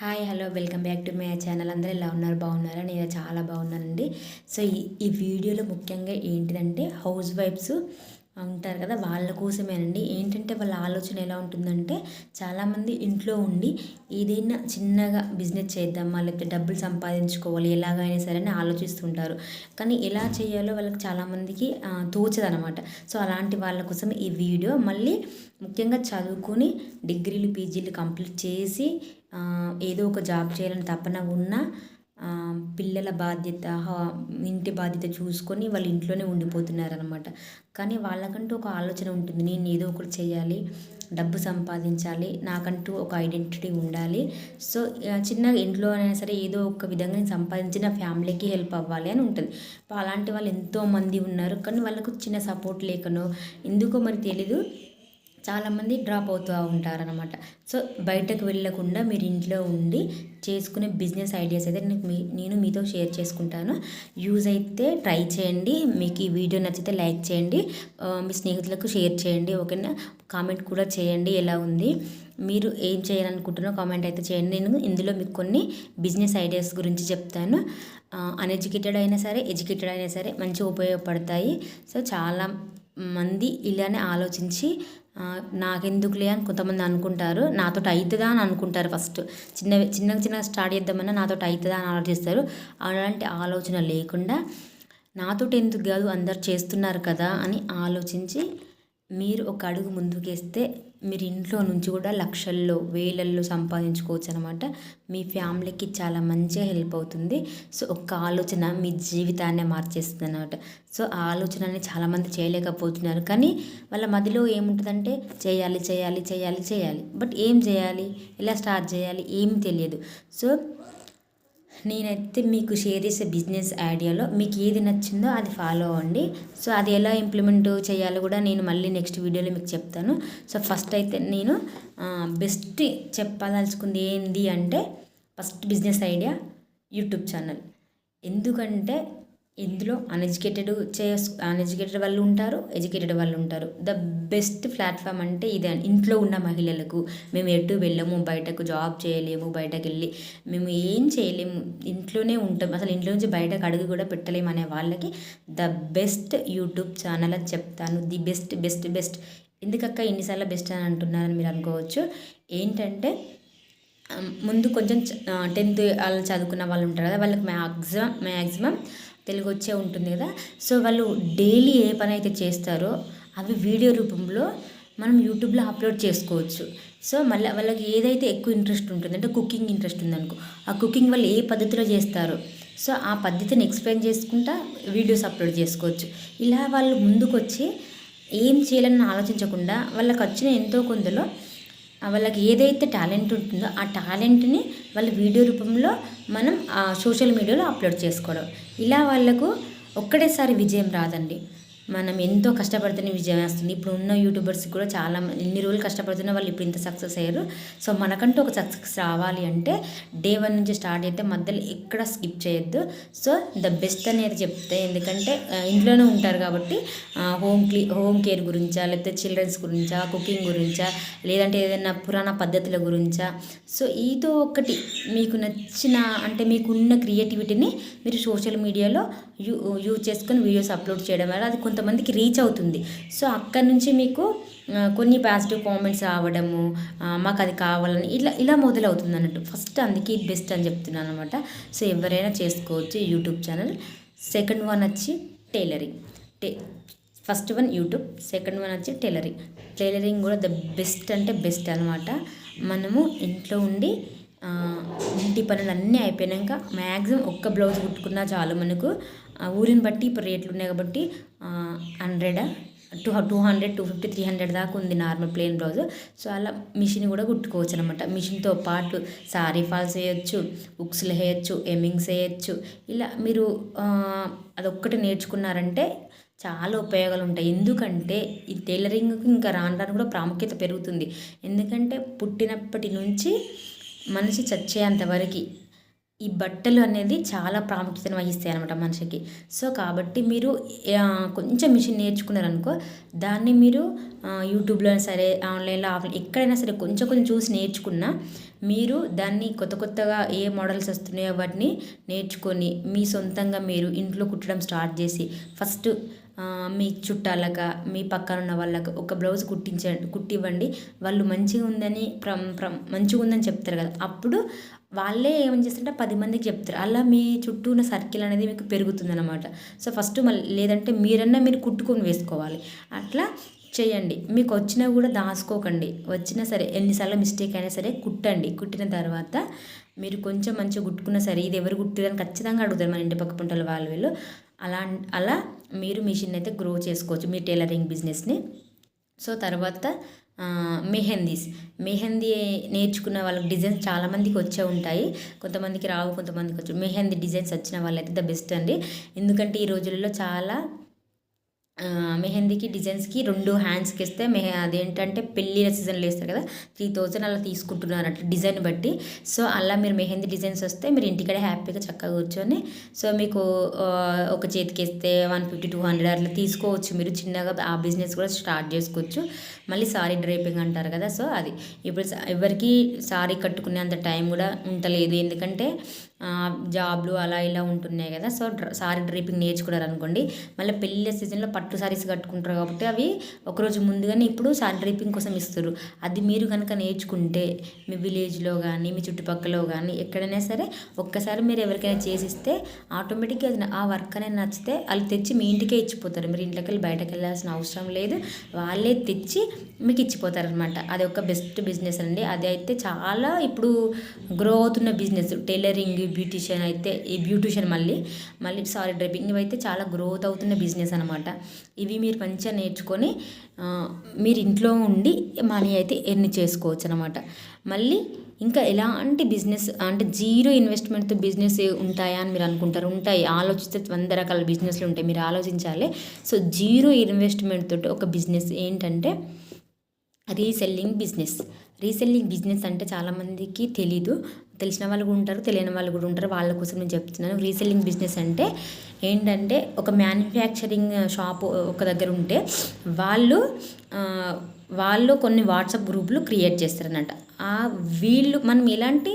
Hi hello welcome back to my channel అందరూ ఎలా ఉన్నారు? బాగున్నారా? నేను చాలా బాగున్నానండి. సో ఈ ఈ వీడియోలో ముఖ్యంగా ఏంటిదంటే హౌస్ వైఫ్స్ ఉంటారు కదా వాళ్ళ కోసమేనండి. ఏంటంటే వాళ్ళ ఆలోచన ఎలా ఉంటుందంటే చాలామంది ఇంట్లో ఉండి ఏదైనా చిన్నగా బిజినెస్ చేద్దామా లేకపోతే డబ్బులు సంపాదించుకోవాలి ఎలాగైనా సరే అని ఆలోచిస్తుంటారు. కానీ ఎలా చేయాలో వాళ్ళకి చాలామందికి తోచదనమాట సో అలాంటి వాళ్ళ కోసం ఈ వీడియో మళ్ళీ ముఖ్యంగా చదువుకొని డిగ్రీలు పీజీలు కంప్లీట్ చేసి ఏదో ఒక జాబ్ చేయాలని తపన ఉన్న పిల్లల బాధ్యత ఇంటి బాధ్యత చూసుకొని వాళ్ళు ఇంట్లోనే ఉండిపోతున్నారనమాట కానీ వాళ్ళకంటూ ఒక ఆలోచన ఉంటుంది. నేను ఏదో ఒకటి చేయాలి డబ్బు సంపాదించాలి నాకంటూ ఒక ఐడెంటిటీ ఉండాలి. సో చిన్నగా ఇంట్లో అయినా సరే ఏదో ఒక విధంగా నేను నా ఫ్యామిలీకి హెల్ప్ అవ్వాలి అని ఉంటుంది. అలాంటి వాళ్ళు ఎంతోమంది ఉన్నారు. కానీ వాళ్ళకు చిన్న సపోర్ట్ లేకనో ఎందుకో మరి తెలీదు. చాలామంది డ్రాప్ అవుతూ ఉంటారనమాట సో బయటకు వెళ్ళకుండా మీరు ఇంట్లో ఉండి చేసుకునే బిజినెస్ ఐడియాస్ అయితే నేను మీ నేను మీతో షేర్ చేసుకుంటాను. యూజ్ అయితే ట్రై చేయండి. మీకు ఈ వీడియో నచ్చితే లైక్ చేయండి. మీ స్నేహితులకు షేర్ చేయండి. ఓకేనా? కామెంట్ కూడా చేయండి ఎలా ఉంది. మీరు ఏం చేయాలనుకుంటున్నారో కామెంట్ అయితే చేయండి. నేను ఇందులో మీకు కొన్ని బిజినెస్ ఐడియాస్ గురించి చెప్తాను. అన్ఎడ్యుకేటెడ్ అయినా సరే ఎడ్యుకేటెడ్ అయినా సరే మంచిగా ఉపయోగపడతాయి. సో చాలా మంది ఇలానే ఆలోచించి నాకెందుకులే అని కొంతమంది అనుకుంటారు. నాతో అవుతుందా అని అనుకుంటారు ఫస్ట్ చిన్న చిన్నగా చిన్నగా స్టార్ట్ చేద్దామన్నా నాతో అవుతుందా అని ఆలోచిస్తారు అలాంటి ఆలోచన లేకుండా నాతో ఎందుకు కాదు అందరు చేస్తున్నారు కదా అని ఆలోచించి మీరు ఒక అడుగు ముందుకేస్తే మీరు ఇంట్లో నుంచి కూడా లక్షల్లో వేలల్లో సంపాదించుకోవచ్చు అనమాట మీ ఫ్యామిలీకి చాలా మంచిగా హెల్ప్ అవుతుంది. సో ఒక ఆలోచన మీ జీవితాన్ని మార్చేస్తుంది అనమాట సో ఆ ఆలోచనని చాలామంది చేయలేకపోతున్నారు. కానీ వాళ్ళ మధ్యలో ఏముంటుందంటే చేయాలి చేయాలి చేయాలి చేయాలి. బట్ ఏం చేయాలి? ఎలా స్టార్ట్ చేయాలి? ఏం తెలియదు. సో నేనైతే మీకు షేర్ చేసే బిజినెస్ ఐడియాలో మీకు ఏది నచ్చిందో అది ఫాలో అవ్వండి. సో అది ఎలా ఇంప్లిమెంట్ చేయాలో కూడా నేను మళ్ళీ నెక్స్ట్ వీడియోలో మీకు చెప్తాను. సో ఫస్ట్ అయితే నేను బెస్ట్ చెప్పదలుచుకుంది ఏంది అంటే first business idea YouTube channel ఎందుకంటే ఇందులో అన్ఎడ్యుకేటెడ్ చేస్ అన్ఎడ్యుకేటెడ్ వాళ్ళు ఉంటారు ఎడ్యుకేటెడ్ వాళ్ళు ఉంటారు. ద బెస్ట్ ప్లాట్ఫామ్ అంటే ఇదే ఇంట్లో ఉన్న మహిళలకు మేము ఎటు వెళ్ళము బయటకు జాబ్ చేయలేము బయటకు వెళ్ళి మేము ఏం చేయలేము ఇంట్లోనే ఉంటాం. అసలు ఇంట్లో నుంచి బయటకు అడుగు కూడా పెట్టలేము అనే వాళ్ళకి ద బెస్ట్ యూట్యూబ్ ఛానల్ అని చెప్తాను. ది బెస్ట్ బెస్ట్ బెస్ట్ ఎందుకక్క ఇన్నిసార్లు బెస్ట్ అని అంటున్నారని మీరు అనుకోవచ్చు. ఏంటంటే ముందు కొంచెం టెన్త్ వాళ్ళు చదువుకున్న వాళ్ళు ఉంటారు కదా వాళ్ళకి మ్యాక్సిమం మ్యాక్సిమం తెలుగు వచ్చే ఉంటుంది కదా. సో వాళ్ళు డైలీ ఏ పని అయితే చేస్తారో అవి వీడియో రూపంలో మనం యూట్యూబ్లో అప్లోడ్ చేసుకోవచ్చు. సో మళ్ళీ వాళ్ళకి ఏదైతే ఎక్కువ ఇంట్రెస్ట్ ఉంటుంది అంటే కుకింగ్ ఇంట్రెస్ట్ ఉందనుకో ఆ కుకింగ్ వాళ్ళు ఏ పద్ధతిలో చేస్తారో సో ఆ పద్ధతిని ఎక్స్ప్లెయిన్ చేసుకుంటా వీడియోస్ అప్లోడ్ చేసుకోవచ్చు. ఇలా వాళ్ళు ముందుకు వచ్చి ఏం చేయాలని ఆలోచించకుండా వాళ్ళకి వచ్చిన ఎంతో కొందలో వాళ్ళకి ఏదైతే టాలెంట్ ఉంటుందో ఆ టాలెంట్ని వాళ్ళ వీడియో రూపంలో మనం సోషల్ మీడియాలో అప్లోడ్ చేసుకోవడం. ఇలా వాళ్ళకు ఒక్కడేసారి విజయం రాదండి. మనం ఎంతో కష్టపడితేనే విజయం వస్తుంది. ఇప్పుడు ఉన్న యూట్యూబర్స్ కూడా చాలా ఎన్ని రోజులు కష్టపడుతున్న వాళ్ళు ఇప్పుడు ఇంత సక్సెస్ అయ్యారు. సో మనకంటూ ఒక సక్సెస్ రావాలి అంటే డే వన్ నుంచి స్టార్ట్ అయితే మధ్యలో ఎక్కడ స్కిప్ చేయొద్దు. సో ద బెస్ట్ అనేది చెప్తే ఎందుకంటే ఇంట్లోనే ఉంటారు కాబట్టి హోమ్ క్లీ హోమ్ కేర్ గురించా లేకపోతే చిల్డ్రన్స్ గురించా కుకింగ్ గురించా లేదంటే ఏదైనా పురాణ పద్ధతుల గురించా. సో ఈతో ఒకటి మీకు నచ్చిన అంటే మీకున్న క్రియేటివిటీని మీరు సోషల్ మీడియాలో యూ యూజ్ చేసుకొని వీడియోస్ అప్లోడ్ చేయడం వల్ల అది కొంతమందికి రీచ్ అవుతుంది. సో అక్కడి నుంచి మీకు కొన్ని పాజిటివ్ కామెంట్స్ రావడము మాకు అది కావాలని ఇలా ఇలా మొదలవుతుంది అన్నట్టు. ఫస్ట్ అందుకే బెస్ట్ అని చెప్తున్నాను అనమాట సో ఎవరైనా చేసుకోవచ్చు యూట్యూబ్ ఛానల్. సెకండ్ వన్ వచ్చి టైలరింగ్. టే first one YouTube second one వచ్చి టైలరింగ్. టైలరింగ్ కూడా ద బెస్ట్ అంటే బెస్ట్ అనమాట మనము ఇంట్లో ఉండి ఇంటి పనులు అన్నీ అయిపోయాక మ్యాక్సిమం ఒక్క బ్లౌజ్ కుట్టుకున్నా చాలు మనకు. ఊరిని బట్టి ఇప్పుడు రేట్లు ఉన్నాయి కాబట్టి hundred two two hundred two fifty three hundred దాకా ఉంది నార్మల్ ప్లెయిన్ బ్లౌజ్ సో అలా మిషన్ కూడా కుట్టుకోవచ్చు అనమాట మిషన్తో పాటు సారీ ఫాల్స్ వేయచ్చు ఉక్స్లు వేయచ్చు ఎమింగ్స్ వేయచ్చు. ఇలా మీరు అదొక్కటి నేర్చుకున్నారంటే చాలా ఉపయోగాలు ఉంటాయి. ఎందుకంటే ఈ టైలరింగ్కి ఇంకా రాను రాను కూడా ప్రాముఖ్యత పెరుగుతుంది. ఎందుకంటే పుట్టినప్పటి నుంచి మనిషి చచ్చేంతవరకు ఈ బట్టలు అనేది చాలా ప్రాముఖ్యతను వహిస్తాయి అనమాట మనిషికి. సో కాబట్టి మీరు కొంచెం మిషన్ నేర్చుకున్నారనుకో దాన్ని మీరు యూట్యూబ్లో సరే ఆన్లైన్లో ఆఫ్లైన్ ఎక్కడైనా సరే కొంచెం కొంచెం చూసి నేర్చుకున్నా మీరు దాన్ని కొత్త కొత్తగా ఏ మోడల్స్ వస్తున్నాయో వాటిని నేర్చుకొని మీ సొంతంగా మీరు ఇంట్లో కుట్టడం స్టార్ట్ చేసి ఫస్ట్ మీ చుట్టాలక మీ పక్కన ఉన్న వాళ్ళకు ఒక బ్లౌజ్ కుట్టించండి కుట్టివ్వండి. వాళ్ళు మంచిగా ఉందని ప్రం ప్ర మంచిగా ఉందని చెప్తారు కదా. అప్పుడు వాళ్ళే ఏమని చేస్తారంటే పది మందికి చెప్తారు. అలా మీ చుట్టూ ఉన్న సర్కిల్ అనేది మీకు పెరుగుతుంది అనమాట సో ఫస్ట్ మళ్ళీ లేదంటే మీరన్నా మీరు కుట్టుకొని వేసుకోవాలి. అట్లా చేయండి. మీకు వచ్చినా కూడా దాచుకోకండి. వచ్చినా సరే ఎన్నిసార్లు మిస్టేక్ అయినా సరే కుట్టండి. కుట్టిన తర్వాత మీరు కొంచెం మంచిగా కుట్టుకున్నా సరే ఇది ఎవరు కుట్టిరని ఖచ్చితంగా అడుగుతారు మన ఇంటి పక్క పుంటల వాళ్ళు వీళ్ళు. అలా అలా మీరు మిషన్ అయితే గ్రో చేసుకోవచ్చు. మీ టైలరింగ్ బిజినెస్ని. సో తర్వాత మెహందీస్. మెహందీ నేర్చుకున్న వాళ్ళకి డిజైన్స్ చాలామందికి వచ్చే ఉంటాయి. కొంతమందికి రావు కొంతమందికి వచ్చు మెహందీ డిజైన్స్ వచ్చిన వాళ్ళైతే ద బెస్ట్ అండి. ఎందుకంటే ఈ రోజులలో చాలా మెహందీకి డిజైన్స్కి రెండు హ్యాండ్స్కి ఇస్తే మెహ అదేంటంటే పెళ్ళిళ్ళ సీజన్లో వేస్తారు కదా త్రీ థౌజండ్ అలా తీసుకుంటున్నారు అట్లా డిజైన్ బట్టి. సో అలా మీరు మెహందీ డిజైన్స్ వస్తే మీరు ఇంటికడే హ్యాపీగా చక్కగా కూర్చొని సో మీకు ఒక చేతికి ఇస్తే వన్ ఫిఫ్టీ టూ హండ్రెడ్ అట్లా తీసుకోవచ్చు మీరు. చిన్నగా ఆ బిజినెస్ కూడా స్టార్ట్ చేసుకోవచ్చు. మళ్ళీ సారీ డ్రైపింగ్ అంటారు కదా సో అది. ఇప్పుడు ఎవరికి సారీ కట్టుకునే అంత టైం కూడా ఉండలేదు ఎందుకంటే జాబ్లు అలా ఇలా ఉంటున్నాయి కదా. సో సారీ డ్రీపింగ్ నేర్చుకున్నారు అనుకోండి. మళ్ళీ పెళ్ళి సీజన్లో పట్టు సారీస్ కట్టుకుంటారు కాబట్టి అవి ఒకరోజు ముందుగానే ఇప్పుడు సారీ డ్రైపింగ్ కోసం ఇస్తారు. అది మీరు కనుక నేర్చుకుంటే మీ విలేజ్లో కానీ మీ చుట్టుపక్కల కానీ ఎక్కడైనా సరే ఒక్కసారి మీరు ఎవరికైనా చేసిస్తే ఆటోమేటిక్గా అది ఆ వర్క్ అనేది నచ్చితే వాళ్ళు తెచ్చి మీ ఇంటికే ఇచ్చిపోతారు. మీరు ఇంట్లోకి వెళ్ళి బయటకు వెళ్ళాల్సిన అవసరం లేదు. వాళ్ళే తెచ్చి మీకు ఇచ్చిపోతారు అనమాట అది ఒక బెస్ట్ బిజినెస్ అండి. అది అయితే చాలా ఇప్పుడు గ్రో అవుతున్న బిజినెస్ టైలరింగ్ బ్యూటీషియన్ అయితే ఈ బ్యూటీషియన్ మళ్ళీ మళ్ళీ సారీ డ్రైపింగ్ ఇవైతే చాలా గ్రోత్ అవుతున్న బిజినెస్ అనమాట ఇవి మీరు మంచిగా నేర్చుకొని మీరు ఇంట్లో ఉండి మనీ అయితే ఎర్న్ చేసుకోవచ్చు అనమాట మళ్ళీ ఇంకా ఎలాంటి బిజినెస్ అంటే జీరో ఇన్వెస్ట్మెంట్తో బిజినెస్ ఉంటాయా అని మీరు అనుకుంటారు? ఉంటాయి. ఆలోచిస్తే వంద రకాల బిజినెస్లు ఉంటాయి. మీరు ఆలోచించాలి. సో జీరో ఇన్వెస్ట్మెంట్ తోటి ఒక బిజినెస్ ఏంటంటే రీసెల్లింగ్ బిజినెస్. రీసెల్లింగ్ బిజినెస్ అంటే చాలామందికి తెలీదు. తెలిసిన వాళ్ళు కూడా ఉంటారు తెలియని వాళ్ళు కూడా ఉంటారు. వాళ్ళ కోసం నేను చెప్తున్నాను. రీసెల్లింగ్ బిజినెస్ అంటే ఏంటంటే ఒక మ్యానుఫ్యాక్చరింగ్ షాప్ ఒక దగ్గర ఉంటే వాళ్ళు వాళ్ళు కొన్ని వాట్సాప్ గ్రూపులు క్రియేట్ చేస్తారన్నమాట. ఆ వీళ్ళు మనం ఎలాంటి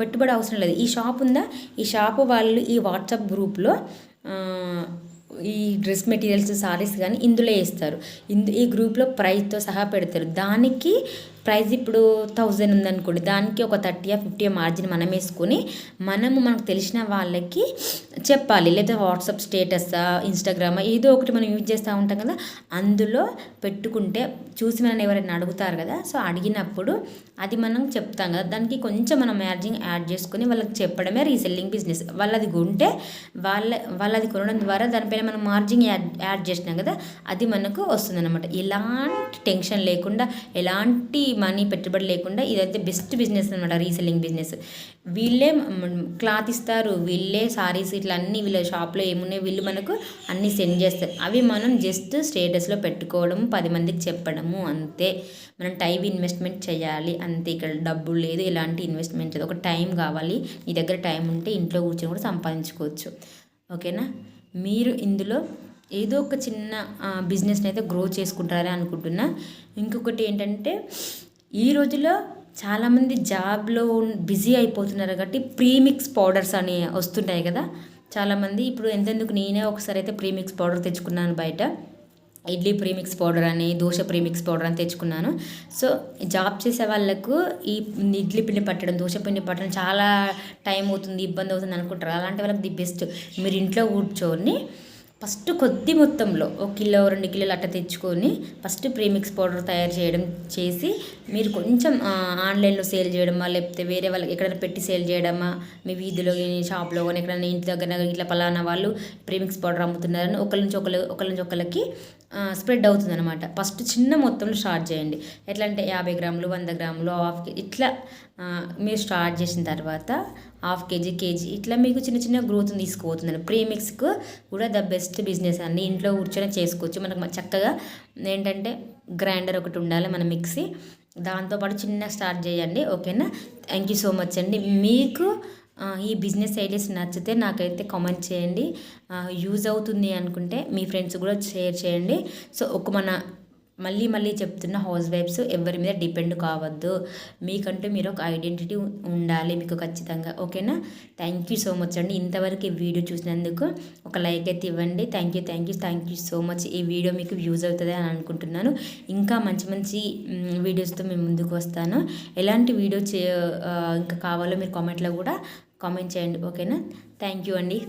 పెట్టుబడి అవసరం లేదు. ఈ షాప్ ఉందా? ఈ షాప్ వాళ్ళు ఈ వాట్సాప్ గ్రూప్లో ఈ డ్రెస్ మెటీరియల్స్ సారీస్ కానీ ఇందులో వేస్తారు. ఇందు ఈ గ్రూప్లో ప్రైస్తో సహా పెడతారు. దానికి ప్రైస్ ఇప్పుడు థౌజండ్ ఉందనుకోండి దానికి ఒక థర్టీ ఫిఫ్టీ మార్జిన్ మనం వేసుకొని మనము మనకు తెలిసిన వాళ్ళకి చెప్పాలి. లేదా వాట్సాప్ స్టేటస్ ఇన్స్టాగ్రామ్ ఏదో ఒకటి మనం యూజ్ చేస్తూ ఉంటాం కదా అందులో పెట్టుకుంటే చూసి మనం ఎవరైనా అడుగుతారు కదా సో అడిగినప్పుడు అది మనం చెప్తాం కదా. దానికి కొంచెం మనం మ్యార్జింగ్ యాడ్ చేసుకొని వాళ్ళకి చెప్పడమే రీసెల్లింగ్ బిజినెస్. వాళ్ళది కొంటే వాళ్ళ వాళ్ళది కొనడం ద్వారా దానిపైన మనం మార్జింగ్ యాడ్ యాడ్ చేసినాం కదా అది మనకు వస్తుందన్నమాట. ఎలాంటి టెన్షన్ లేకుండా ఎలాంటి మనీ పెట్టుబడి లేకుండా ఇదైతే బెస్ట్ బిజినెస్ అనమాట రీసెల్లింగ్ బిజినెస్ వీళ్ళే క్లాత్ ఇస్తారు వీళ్ళే సారీస్ ఇట్లా అన్నీ వీళ్ళ షాప్లో ఏమున్నాయి వీళ్ళు మనకు అన్నీ సెండ్ చేస్తారు. అవి మనం జస్ట్ స్టేటస్లో పెట్టుకోవడం పది మందికి చెప్పడము అంతే. మనం టైం ఇన్వెస్ట్మెంట్ చేయాలి అంతే. ఇక్కడ డబ్బులు లేదు ఎలాంటి ఇన్వెస్ట్మెంట్ లేదు. ఒక టైం కావాలి నీ దగ్గర టైం ఉంటే ఇంట్లో కూర్చొని కూడా సంపాదించుకోవచ్చు. ఓకేనా? మీరు ఇందులో ఏదో ఒక చిన్న బిజినెస్ని అయితే గ్రో చేసుకుంటారని అనుకుంటున్నా. ఇంకొకటి ఏంటంటే ఈ రోజుల్లో చాలామంది జాబ్లో బిజీ అయిపోతున్నారు కాబట్టి ప్రీమిక్స్ పౌడర్స్ అని వస్తుంటాయి కదా. చాలామంది ఇప్పుడు ఎంతెందుకు నేనే ఒకసారి అయితే ప్రీమిక్స్ పౌడర్ తెచ్చుకున్నాను బయట. ఇడ్లీ ప్రీమిక్స్ పౌడర్ అని దోశ ప్రీమిక్స్ పౌడర్ అని తెచ్చుకున్నాను. సో జాబ్ చేసే వాళ్ళకు ఈ ఇడ్లీ పిండి పట్టడం దోశ పిండి పట్టడం చాలా టైం అవుతుంది ఇబ్బంది అవుతుంది అనుకుంటారు. అలాంటి వాళ్ళకి ది బెస్ట్. మీరు ఇంట్లో కూర్చొని ఫస్ట్ కొద్ది మొత్తంలో ఒక కిలో రెండు కిలోలు అట్ట తెచ్చుకొని ఫస్ట్ ప్రీమిక్స్ పౌడర్ తయారు చేయడం చేసి మీరు కొంచెం ఆన్లైన్లో సేల్ చేయడమా లేకపోతే వేరే వాళ్ళకి ఎక్కడైనా పెట్టి సేల్ చేయడమా మీ వీధిలో కానీ షాప్లో కానీ ఎక్కడైనా ఇంటి దగ్గర ఇట్లా పలానా వాళ్ళు ప్రీమిక్స్ పౌడర్ అమ్ముతున్నారని ఒకరి నుంచి ఒకరు ఒకరి నుంచి ఒకరికి స్ప్రెడ్ అవుతుంది అనమాట ఫస్ట్ చిన్న మొత్తంలో స్టార్ట్ చేయండి. ఎట్లా అంటే యాభై గ్రాములు వంద గ్రాములు హాఫ్ ఇట్లా మీరు స్టార్ట్ చేసిన తర్వాత హాఫ్ కేజీ కేజీ ఇట్లా మీకు చిన్న చిన్న గ్రోత్ తీసుకుపోతుందని ప్రీమిక్స్కు కూడా ద బెస్ట్ బెస్ట్ బిజినెస్ అండి ఇంట్లో కూర్చొని చేసుకోవచ్చు. మనకు చక్కగా ఏంటంటే గ్రైండర్ ఒకటి ఉండాలి మన మిక్సీ. దాంతోపాటు చిన్న స్టార్ట్ చేయండి. ఓకేనా? థ్యాంక్ యూ సో మచ్ అండి. మీకు ఈ బిజినెస్ ఐడియాస్ నచ్చితే నాకైతే కామెంట్ చేయండి. యూజ్ అవుతుంది అనుకుంటే మీ ఫ్రెండ్స్ కూడా షేర్ చేయండి. సో ఒక మన మళ్ళీ మళ్ళీ చెప్తున్న హౌస్ వైఫ్స్ ఎవరి మీద డిపెండ్ కావద్దు. మీకంటూ మీరు ఒక ఐడెంటిటీ ఉండాలి మీకు ఖచ్చితంగా. ఓకేనా? థ్యాంక్ యూ సో మచ్ అండి. ఇంతవరకు ఈ వీడియో చూసినందుకు ఒక లైక్ అయితే ఇవ్వండి. Thank you thank you thank you so much ఈ వీడియో మీకు వ్యూజ్ అవుతుంది అని అనుకుంటున్నాను. ఇంకా మంచి మంచి వీడియోస్తో మేము ముందుకు వస్తాను. ఎలాంటి వీడియో చే ఇంకా కావాలో మీరు కామెంట్లో కూడా కామెంట్ చేయండి. ఓకేనా? థ్యాంక్ యూ అండి.